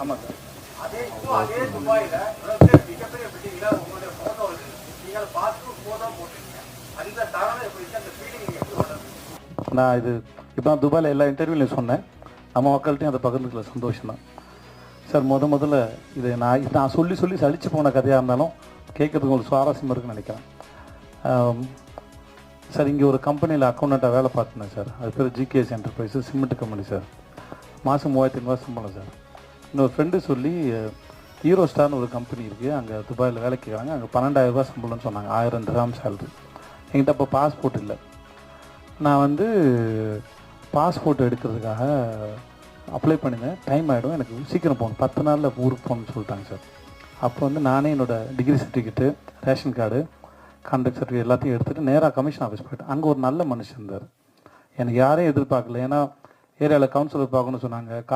ஆமாம் சார். அதே இப்போ அதே துபாயில மிகப்பெரிய பில்டிங்ல உங்களுடைய போட்டோ இருக்கு நீங்க அதை பார்த்து போட்டோ போட்டிருக்கீங்க. அந்த தருணம் எப்படி அந்த ஃபீலிங் எப்படி நான் இது இப்போ நான் துபாயில் எல்லா இன்டர்வியூலையும் சொன்னேன். நம்ம மக்கள்கிட்டையும் அதை பகிர்ந்துக்கல சந்தோஷம் தான் சார் முத முதல்ல இது நான் நான் சொல்லி சொல்லி சலிச்சு போன கதையாக இருந்தாலும் கேட்கறதுக்கு ஒரு சுவாரஸ்யமாக இருக்குன்னு நினைக்கிறேன். சார் இங்கே ஒரு கம்பெனியில் அக்கௌண்டண்ட்டாக வேலை பார்த்துனேன் சார். அது பேர் GKS enterprises cement company sir. மாதம் மூவாயிரத்தி ஐநூறுவா சம்பளம் சார். இன்னொரு ஃப்ரெண்டு சொல்லி ஹீரோ ஸ்டார்னு ஒரு கம்பெனி இருக்குது அங்கே துபாயில் வேலைக்கு கேட்குறாங்க. அங்கே பன்னெண்டாயிரம் ரூபாய் சம்பளம்னு சொன்னாங்க. ஆயிரம் கிராம் சேலரி என்கிட்ட அப்போ பாஸ்போர்ட் இல்லை. நான் வந்து பாஸ்போர்ட் எடுக்கிறதுக்காக அப்ளை பண்ணினேன். டைம் ஆகிடும் எனக்கு சீக்கிரம் போகணும். பத்து நாளில் ஊருக்கு போகணும்னு சொல்லிட்டாங்க சார் அப்போ வந்து நானே என்னோடய degree certificate ration card contact certificate எல்லாத்தையும் எடுத்துகிட்டு நேராக கமிஷன் ஆஃபீஸ் போயிட்டு அங்கே ஒரு நல்ல மனுஷன் இருந்தார். எனக்கு யாரையும் எதிர்பார்க்கல. ஏன்னா ஏரியாவில் கவுன்சிலர் பார்க்கணும்னு சொன்னாங்க.